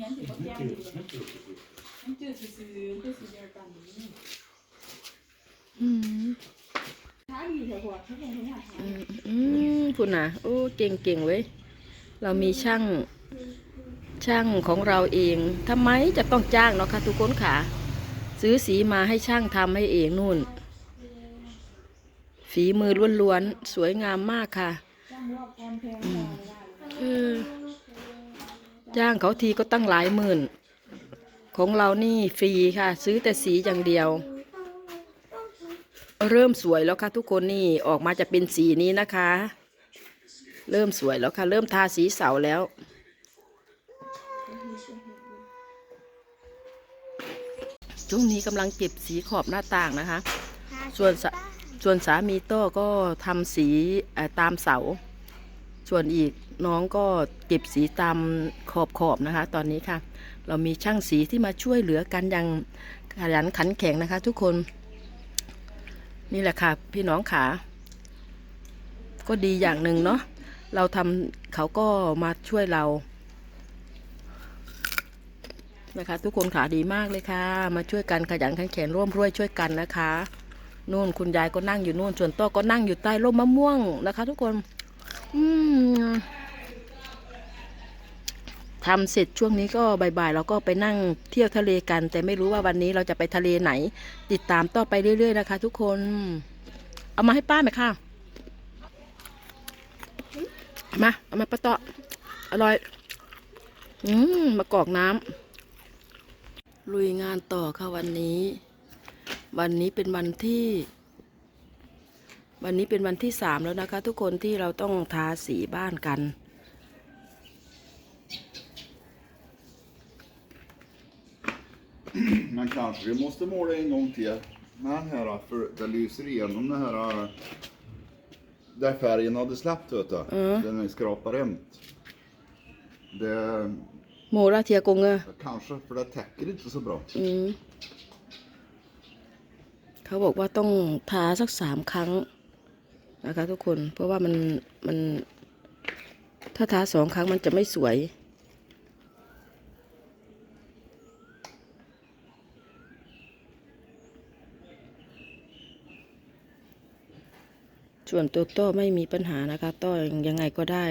เงี้ยสิบ่แจ้งดีเลยมันจืดซื่อๆคือสีเดียวกันนี่อืมถ้าดีเถอะหัวเขาคงไม่อยากหาอืมอืมคุณน่ะ โอ้เก่งเก่งเว้ยเรามีช่างช่างของเราเองทำไมจะต้องจ้างเนาะคะทุกคนค่ะ ซื้อสีมาให้ช่างทำให้เองนู่น ฝีมือล้วนๆสวยงามมากค่ะ จ้างรอบกอนแพงพอไม่ได้เลยเออ จ้างเขาทีก็ตั้งหลายหมื่น ของเรานี่ฟรีค่ะ ซื้อแต่สีอย่างเดียว เริ่มสวยแล้วค่ะทุกคนนี่ออกมาจะเป็นสีนี้นะคะ เริ่มสวยแล้วค่ะ เริ่มทาสีเสาแล้ว ช่วงนี้กำลังเก็บสีขอบหน้าต่างนะคะ ส่วนส่วนสามีโต้ก็ทำสีตามเสา ส่วนอีก น้องก็เก็บสีตามขอบขอบนะคะ ตอนนี้ค่ะ เรามีช่างสีที่มาช่วยเหลือกันอย่างขยันขันแข็งนะคะ ทุกคนนี่แหละค่ะ พี่น้องขา ก็ดีอย่างหนึ่งเนาะเราทำเขาก็มาช่วยเรานะคะ ทุกคนขาดีมากเลยค่ะ มาช่วยกันขยันขันแข็งร่วมรวยช่วยกันนะคะนู่นคุณยายก็นั่งอยู่นู่นส่วนโต้ก็นั่งอยู่ใต้ร่มมะม่วงนะคะ ทุกคน อืม ทำเสร็จช่วงนี้ก็บ่ายๆเราก็ไปนั่งเที่ยวทะเลกัน แต่ไม่รู้ว่าวันนี้เราจะไปทะเลไหน ติดตามต่อไปเรื่อยๆนะคะ ทุกคน เอามาให้ป้าไหมค่ะมาเอามาปะเตาะอร่อย อืมมากอกน้ำลุยงานต่อค่ะวันนี้ วันนี้เป็นวันที่ วันนี้เป็นวันที่สามแล้วนะคะ ทุกคนที่เราต้องทาสีบ้านกัน Men kanske vi måste måla en gång till med den här för det lyser igenom den här där färgen hade släppt vet du. Mm. Den är skrapar rent. Det โมราเทียกงเงอ kanske för det täcker inte så bra. อืมเขาบอกว่าต้องทาสักสามครั้งนะคะทุกคน เพราะว่ามันมันถ้าทาสองครั้งมันจะไม่สวย ส่วนตัวต้อไม่มีปัญหานะคะต้อยังไงก็ได้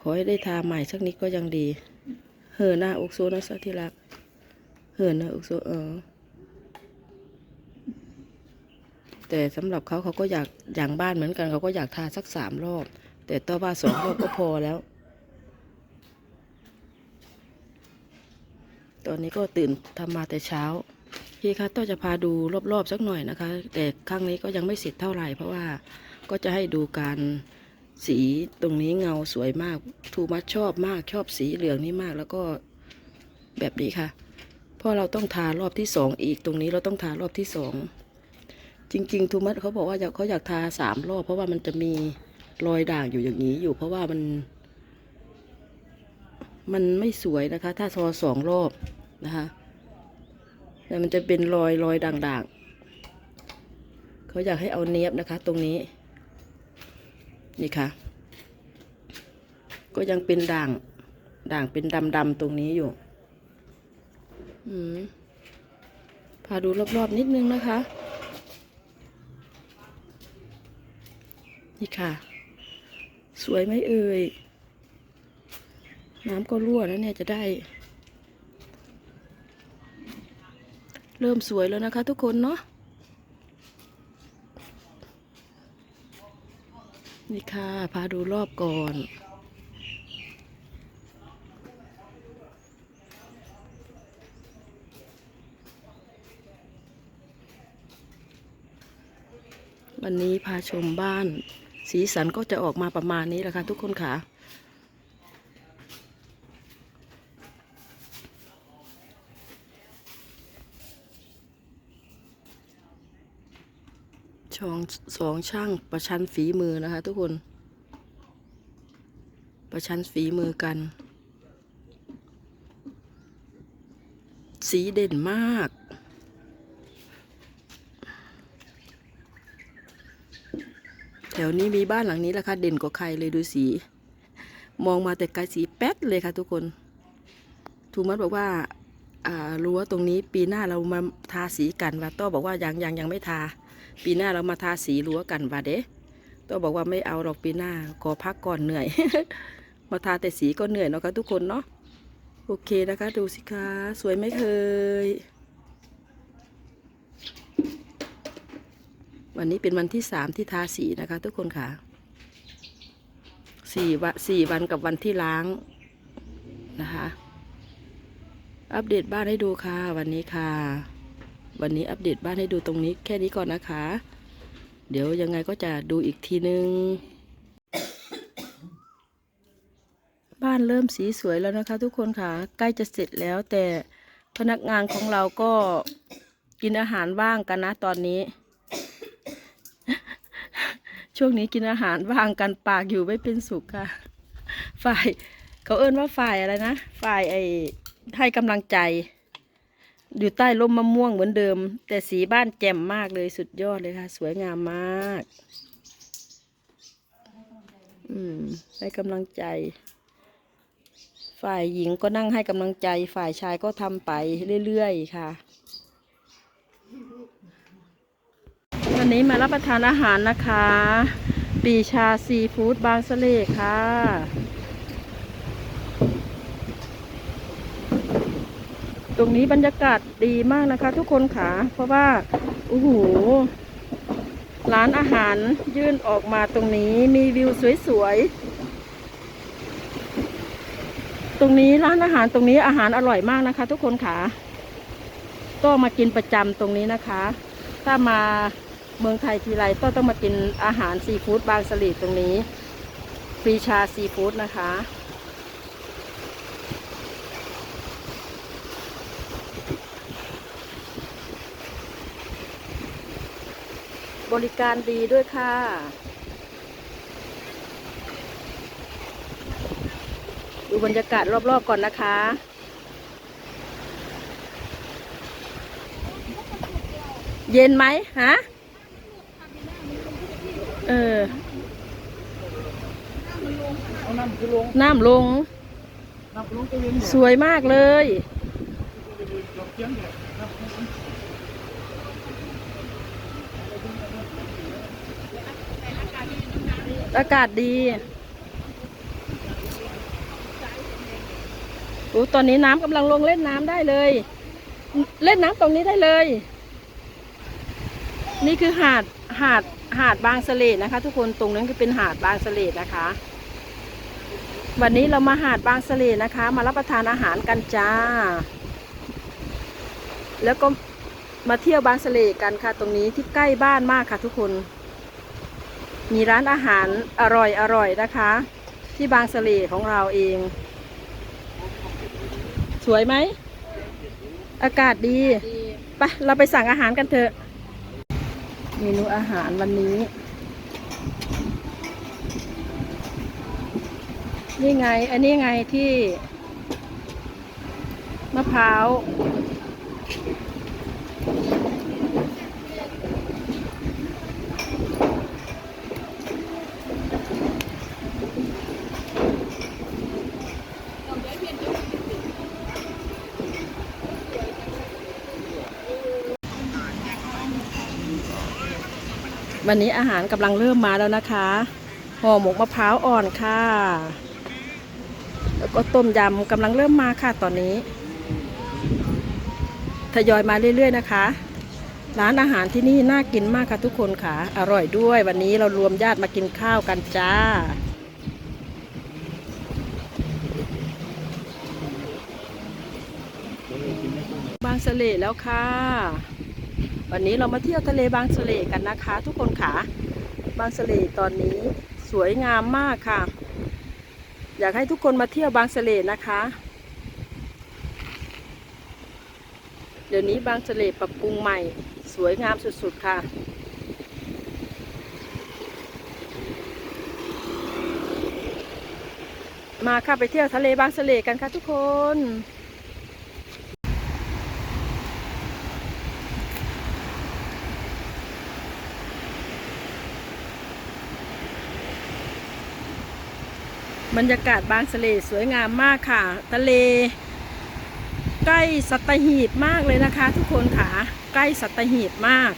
ขอให้ได้ทาใหม่สักนิดก็ยังดี เหินหน้าอกโซนะสักที่รัก เหินหน้าอกโซเออ แต่สำหรับเขาเขาก็อยากอย่างบ้านเหมือนกันเขาก็อยากทาสักสามรอบ แต่ตัวว่าสองรอบก็พอแล้ว ตอนนี้ก็ตื่นทำมาแต่เช้า พี่คะต้องจะพาดูรอบๆสักหน่อยนะคะ แต่ครั้งนี้ก็ยังไม่เสร็จเท่าไหร่ เพราะว่าก็จะให้ดูการสีตรงนี้เงาสวยมากทูมัสชอบมากชอบสีเหลืองนี่มากแล้วก็แบบนี้ค่ะเพราะเราต้องทารอบที่สองอีกตรงนี้เราต้องทารอบที่สองจริงๆทูมัสเขาบอกว่าเขาอยากทาสามรอบ เพราะว่ามันจะมีรอยด่างอยู่อย่างนี้อยู่ เพราะว่ามัน มันไม่สวยนะคะ ถ้าทอสองรอบนะคะ แต่มันจะเป็นรอยรอยด่างๆ เขาอยากให้เอาเนียบนะคะ ตรงนี้ นี่ค่ะ ก็ยังเป็นด่าง ด่างเป็นดำๆตรงนี้อยู่พาดูรอบๆนิดนึงนะคะ นี่ค่ะ สวยไหมเอ่ย น้ำก็รั่วแล้วเนี่ยจะได้ เริ่มสวยแล้วนะคะทุกคนเนาะนี่ค่ะพาดูรอบก่อน วันนี้พาชมบ้าน สีสันก็จะออกมาประมาณนี้แหละค่ะทุกคนค่ะ สองช่างประชันฝีมือนะคะ ทุกคน ประชันฝีมือกัน สีเด่นมาก แถวนี้มีบ้านหลังนี้แหละค่ะเด่นกว่าใครเลยดูสี มองมาแต่ไกลสีแป๊ดเลยค่ะทุกคนทูมัสบอกว่ารั้วตรงนี้ปีหน้าเรามาทาสีกันว่าโต้บอกว่ายังยังยังไม่ทา ปีหน้าเรามาทาสีรั้วกันว่าเด้โต้บอกว่าไม่เอาหรอกปีหน้าขอพักก่อนเหนื่อย มาทาแต่สีก็เหนื่อยเนาะคะทุกคนเนาะโอเคนะคะ ดูสิคะ สวยไหมเคย วันนี้เป็นวันที่สามที่ทาสีนะคะ ทุกคนค่ะสี่วันสี่วันกับวันที่ล้างนะคะ อัปเดตบ้านให้ดูค่ะ วันนี้ค่ะ วันนี้อัปเดตบ้านให้ดูตรงนี้แค่นี้ก่อนนะคะ เดี๋ยวยังไงก็จะดูอีกทีนึง บ้านเริ่มสีสวยแล้วนะคะ ทุกคนค่ะ ใกล้จะเสร็จแล้วแต่พนักงานของเราก็กินอาหารว่างกันนะตอนนี้ ช่วงนี้กินอาหารว่างกันปากอยู่ไม่เป็นสุขค่ะ ฝ่าย เขาเอิ้นว่าฝ่ายอะไรนะ ฝ่ายไอ้ให้กำลังใจ อยู่ใต้ร่มมะม่วงเหมือนเดิม แต่สีบ้านแจ่มมากเลยสุดยอดเลยค่ะ สวยงามมาก อืมให้กำลังใจ ฝ่ายหญิงก็นั่งให้กำลังใจ ฝ่ายชายก็ทำไปเรื่อยๆค่ะวันนี้มารับประทานอาหารนะคะ ปีชาซีฟู้ดบางสะเลค่ะ ตรงนี้บรรยากาศดีมากนะคะ ทุกคนค่ะเพราะว่าโอ้โหร้านอาหารยื่นออกมาตรงนี้มีวิวสวยๆ ตรงนี้ร้านอาหารตรงนี้อาหารอร่อยมากนะคะ ทุกคนค่ะก็มากินประจำตรงนี้นะคะ ถ้ามาเมืองไทยทีไรก็ต้องมากินอาหารซีฟู้ดบางสลีตรงนี้ปรีชาซีฟู้ดนะคะ บริการดีด้วยค่ะ ดูบรรยากาศรอบๆก่อนนะคะ เย็นไหมฮะ เออ น้ำลง น้ำลงตัวเย็นสวยมากเลย อากาศดีโอ้ตอนนี้น้ำกำลังลงเล่นน้ำได้เลย เล่นน้ำตรงนี้ได้เลย นี่คือหาดหาดหาดบางสะเลดนะคะ ทุกคนตรงนั้นคือเป็นหาดบางสะเลดนะคะ วันนี้เรามาหาดบางสะเลดนะคะ มารับประทานอาหารกันจ้า แล้วก็มาเที่ยวบางสะเลดกันค่ะ ตรงนี้ที่ใกล้บ้านมากค่ะ ทุกคน มีร้านอาหารอร่อยอร่อยนะคะ ที่บางสะเลดของเราเอง สวยไหม อากาศดีดีไปเราไปสั่งอาหารกันเถอะ เมนูอาหารวันนี้ นี่ไง อันนี้ไงที่ มะพร้าว วันนี้อาหารกำลังเริ่มมาแล้วนะคะห่อหมกมะพร้าวอ่อนค่ะ แล้วก็ต้มยำกำลังเริ่มมาค่ะตอนนี้ทยอยมาเรื่อยๆนะคะ ร้านอาหารที่นี่น่ากินมากค่ะทุกคนค่ะ อร่อยด้วย วันนี้เรารวมญาติมากินข้าวกันจ้าบางเสลแล้วค่ะ วันนี้เรามาเที่ยวทะเลบางสะเลกันนะคะ ทุกคนค่ะบางสะเลตอนนี้สวยงามมากค่ะ อยากให้ทุกคนมาเที่ยวบางสะเลนะคะ เดี๋ยวนี้บางสะเลปรับปรุงใหม่ สวยงามสุดๆค่ะมาค่ะไปเที่ยวทะเลบางสะเลกันค่ะทุกคน บรรยากาศบางสะเลสวยงามมากค่ะ ทะเล ใกล้สัตหีบมากเลยนะคะ ทุกคนค่ะ ใกล้สัตหีบมาก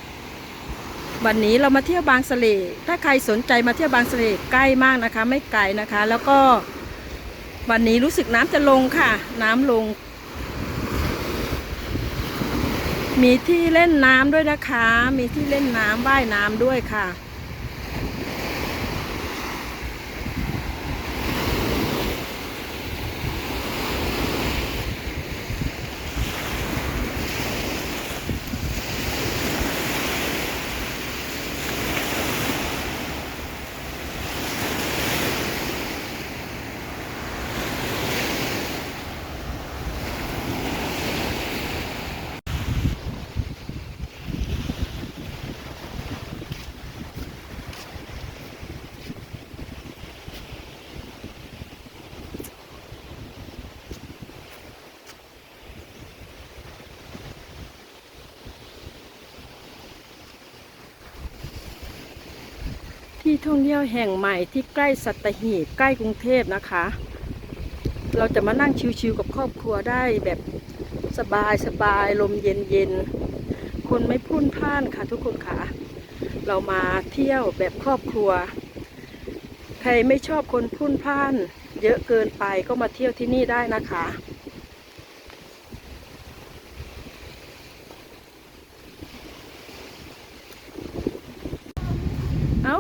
วันนี้เรามาเที่ยวบางสะเล ถ้าใครสนใจมาเที่ยวบางสะเลใกล้มากนะคะ ไม่ไกลนะคะ แล้วก็วันนี้รู้สึกน้ำจะลงค่ะ น้ำลง มีที่เล่นน้ำด้วยนะคะ มีที่เล่นน้ำว่ายน้ำด้วยค่ะ ที่ท่องเที่ยวแห่งใหม่ที่ใกล้สัตหีบใกล้กรุงเทพนะคะ เราจะมานั่งชิวๆกับครอบครัวได้แบบสบายสบายลมเย็นๆคนไม่พุ่นพ่านค่ะทุกคนค่ะ เรามาเที่ยวแบบครอบครัว ใครไม่ชอบคนพุ่นพ่าน เยอะเกินไปก็มาเที่ยวที่นี่ได้นะคะ เอา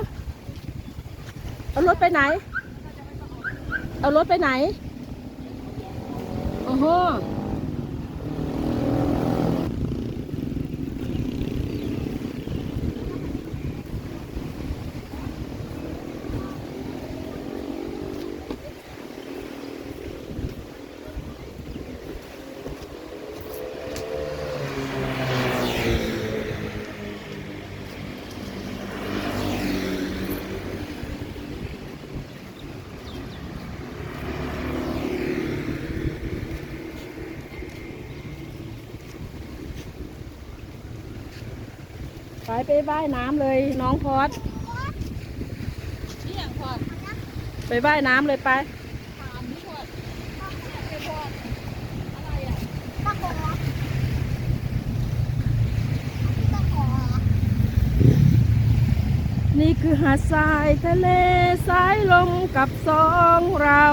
เอารถ ไปไหน เอารถไปไหนโอ้โห ไปไปว่ายน้ำเลยน้องพอดนี่อย่างพอดไปว่ายน้ำเลยไปถามนี่พอดไปพอดอะไรอะตะขอตะขอนี่คือหาดทรายทะเลสายลมกับสองเรา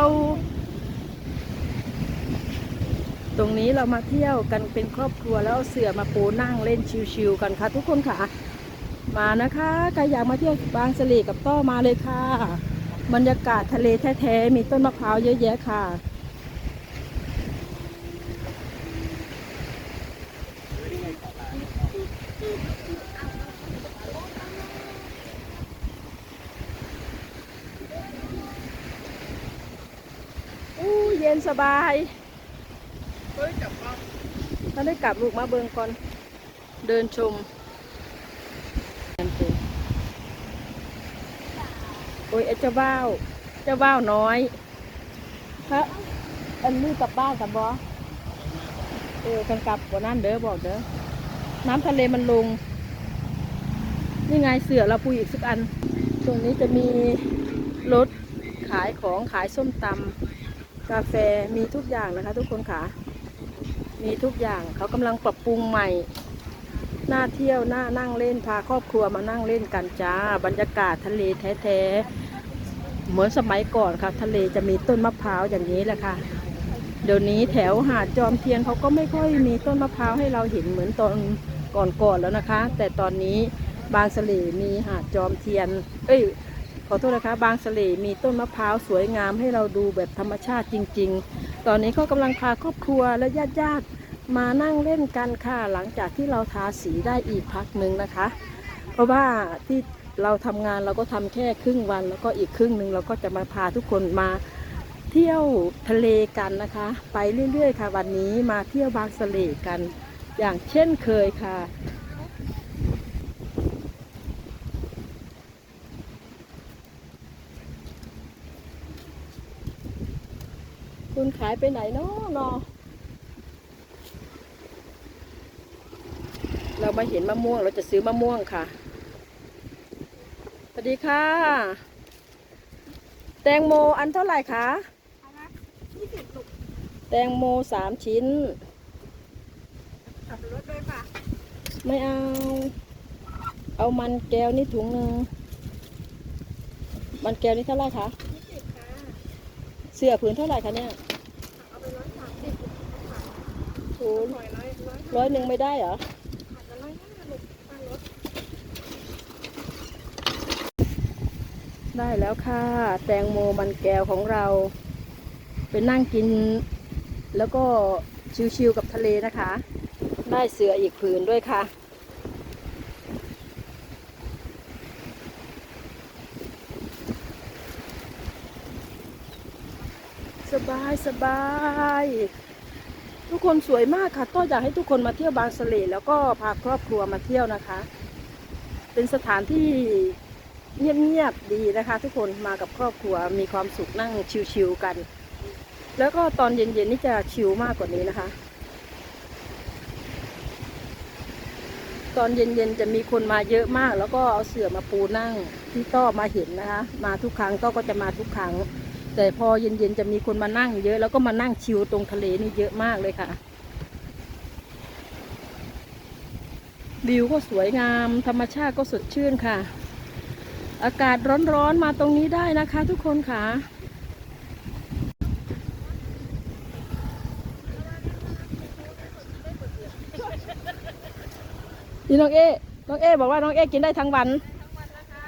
ตรงนี้เรามาเที่ยวกันเป็นครอบครัวแล้วเอาเสือมาปูนั่งเล่นชิวๆกันค่ะทุกคนค่ะ มานะคะใครอยากมาเที่ยวบางสะเลกับต้อมาเลยค่ะ บรรยากาศทะเลแท้ๆมีต้นมะพร้าวเยอะแยะค่ะอู้เย็นสบายถ้าได้กลับลูกมาเบิงก่อน เดินชมนั่นเองโอ้ยไอ้เจ้าบ้าวเจ้าบ้าวน้อยฮะอันนี้กลับบ้านกับบอเออกันกลับกว่านั้นเด้อบอกเด้อน้ำทะเลมันลง นี่ไงเสือเราปูอีกสักอัน ตรงนี้จะมีรถขายของขายส้มตำกาแฟมีทุกอย่างนะคะ ทุกคนค่ะ มีทุกอย่างเขากำลังปรับปรุงใหม่หน้าเที่ยวหน้านั่งเล่นพาครอบครัวมานั่งเล่นกันจ้า บรรยากาศทะเลแท้ๆ เหมือนสมัยก่อนค่ะ ทะเลจะมีต้นมะพร้าวอย่างนี้แหละค่ะ เดี๋ยวนี้แถวหาดจอมเทียนเขาก็ไม่ค่อยมีต้นมะพร้าวให้เราเห็นเหมือนตอนก่อนๆแล้วนะคะ แต่ตอนนี้บางสะเลมีหาดจอมเทียน เอ้ย ขอโทษนะคะ บางสะเลมีต้นมะพร้าวสวยงามให้เราดูแบบธรรมชาติจริง ๆ ตอนนี้ก็กำลังพาครอบครัวและญาติๆมานั่งเล่นกันค่ะ หลังจากที่เราทาสีได้อีกพักหนึ่งนะคะ เพราะว่าที่ เราทำงานเราก็ทำแค่ครึ่งวัน แล้วก็อีกครึ่งหนึ่งเราก็จะมาพาทุกคนมาเที่ยวทะเลกันนะคะ ไปเรื่อยๆ ค่ะ วันนี้มาเที่ยวบางสะเลกัน อย่างเช่นเคยค่ะคุณขายไปไหนเนาะนอเรามาเห็นมะม่วงเราจะซื้อมะม่วงค่ะ ดีค่ะ แตงโมอันเท่าไหร่คะอันนะยี่สิบลูกแตงโมสามชิ้นรถด้วยป่ะไม่เอา เอามันแก้วนี่ถุงหนึ่งมันแก้วนี่เท่าไหร่คะยี่สิบค่ะเสื้อผืนเท่าไหร่คะเนี่ยเอาไปร้อยสามสิบถุงร้อยร้อยร้อยร้อยหนึ่งไม่ได้เหรอ อาจจะร้อยห้าลูกป้ารถ ได้แล้วค่ะ แตงโมมันแก้วของเราไปนั่งกิน แล้วก็ชิวๆกับทะเลนะคะ ได้เสืออีกผืนด้วยค่ะ สบายสบายทุกคนสวยมากค่ะต้ออยากให้ทุกคนมาเที่ยวบางสะเลแล้วก็พาครอบครัวมาเที่ยวนะคะ เป็นสถานที่ เงียบๆดีนะคะ ทุกคนมากับครอบครัวมีความสุขนั่งชิวๆกัน แล้วก็ตอนเย็นๆนี่จะชิลมากกว่านี้นะคะ ตอนเย็นๆจะมีคนมาเยอะมาก แล้วก็เอาเสื่อมาปูนั่งที่ต้อมาเห็นนะคะ มาทุกครั้งต้อก็จะมาทุกครั้ง แต่พอเย็นๆจะมีคนมานั่งเยอะแล้วก็มานั่งชิลตรงทะเลนี่เยอะมากเลยค่ะวิวก็สวยงาม ธรรมชาติก็สดชื่นค่ะ อากาศร้อนๆมาตรงนี้ได้นะคะ ทุกคนค่ะนี่น้องเอ น้องเอบอกว่าน้องเอกินได้ทั้งวัน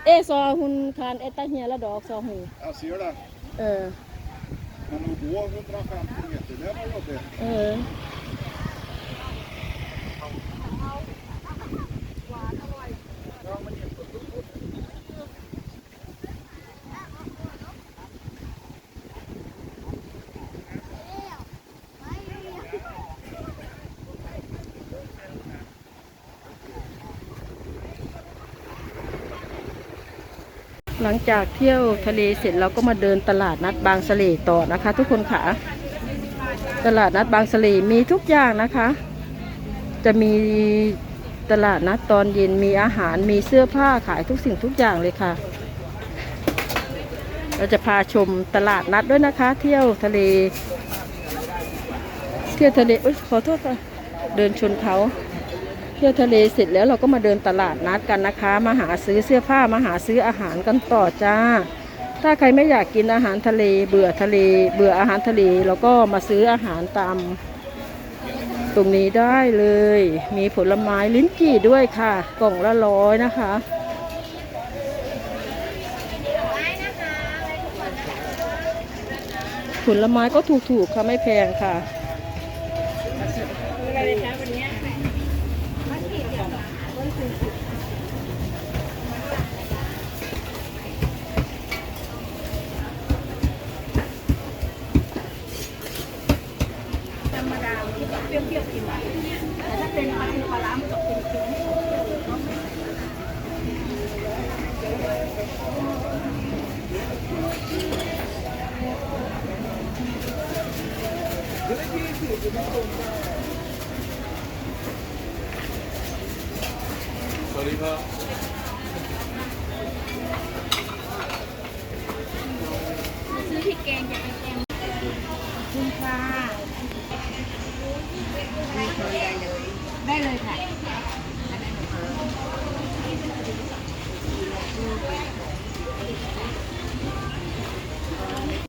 เอซอหุนคานเอตาเฮียและดอกซอหู Jag ser det. เออ Men att gå 150 meter, det var jobbigt. เหลังจากเที่ยวทะเลเสร็จเราก็มาเดินตลาดนัดบางสะเลต่อนะคะ ทุกคนค่ะ ตลาดนัดบางสะเลมีทุกอย่างนะคะ จะมีตลาดนัดตอนเย็นมีอาหารมีเสื้อผ้าขายทุกสิ่งทุกอย่างเลยค่ะ เราจะพาชมตลาดนัดด้วยนะคะ เที่ยวทะเล เที่ยวทะเลอุ๊ยขอโทษค่ะเดินชนเขา เที่ยวทะเลเสร็จแล้วเราก็มาเดินตลาดนัดกันนะคะ มาหาซื้อเสื้อผ้ามาหาซื้ออาหารกันต่อจ้า ถ้าใครไม่อยากกินอาหารทะเล เบื่อทะเล เบื่ออาหารทะเลเราก็มาซื้ออาหารตามตรงนี้ได้เลย มีผลไม้ลิ้นจี่ด้วยค่ะ กล่องละร้อยนะคะผลไม้ก็ถูกๆค่ะไม่แพงค่ะ เปรี้ยวเปรี้ยวกินแต่ถ้าเป็นปลาทูปลาล้ามจะเป็นเค็มสวัสดีครับซื้อผิดแกงจะเป็นแกงขอบคุณค่ะ ได้เลยค่ะ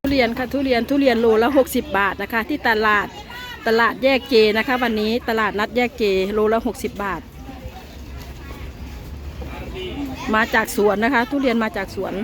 ทุเรียนค่ะทุเรียนทุเรียนโลละ 60 บาทนะคะ ที่ตลาดตลาดแยกเจนะคะ วันนี้ตลาดนัดแยกเจโลละ 60 บาท มาจากสวนนะคะ ทุเรียนมาจากสวน